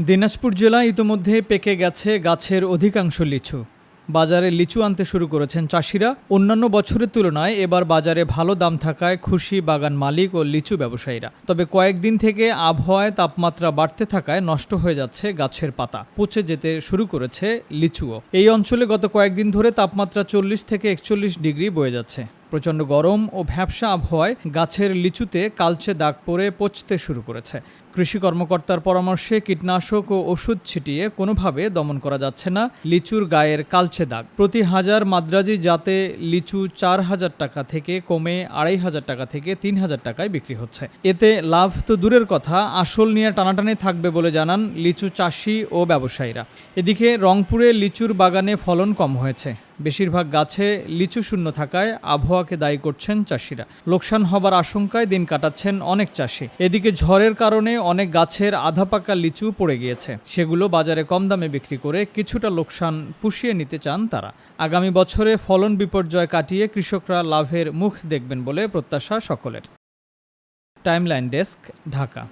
দিনাজপুর জেলা ইতোমধ্যে পেকে গেছে গাছের অধিকাংশ লিচু। বাজারে লিচু আনতে শুরু করেছেন চাষিরা। অন্যান্য বছরের তুলনায় এবার বাজারে ভালো দাম থাকায় খুশি বাগান মালিক ও লিচু ব্যবসায়ীরা। তবে কয়েকদিন থেকে আবহাওয়ায় তাপমাত্রা বাড়তে থাকায় নষ্ট হয়ে যাচ্ছে গাছের পাতা। পচে যেতে শুরু করেছে লিচুও। এই অঞ্চলে গত কয়েকদিন ধরে তাপমাত্রা চল্লিশ থেকে একচল্লিশ ডিগ্রি বয়ে যাচ্ছে। প্রচণ্ড গরম ও ভ্যাবসা আবহাওয়ায় গাছের লিচুতে কালচে দাগ পড়ে পচতে শুরু করেছে। কৃষি কর্মকর্তার পরামর্শে কীটনাশক ও ওষুধ ছিটিয়ে কোনোভাবে দমন করা যাচ্ছে না। লিচুর গায়ের কালচে দাগ। প্রতি হাজার মাদ্রাজি জাতে লিচু চার হাজার টাকা থেকে কমে আড়াই হাজার টাকা থেকে তিন হাজার টাকায় বিক্রি হচ্ছে। এতে লাভ তো দূরের কথা, আসল নিয়ে টানাটানি থাকবে বলে জানান লিচু চাষি ও ব্যবসায়ীরা। এদিকে রংপুরে লিচুর বাগানে ফলন কম হয়েছে। বেশিরভাগ গাছে লিচু শূন্য থাকায় আবহাওয়াকে দায়ী করছেন চাষিরা। লোকসান হবার আশঙ্কায় দিন কাটাচ্ছেন অনেক চাষি। এদিকে ঝড়ের কারণে অনেক গাছের আধা পাকা লিচু পড়ে গিয়েছে। সেগুলো বাজারে কম দামে বিক্রি করে কিছুটা লোকসান পুষিয়ে নিতে চান তারা। আগামী বছরে ফলন বিপর্যয় কাটিয়ে কৃষকরা লাভের মুখ দেখবেন বলে প্রত্যাশা সকলের। Timeline desk, Dhaka.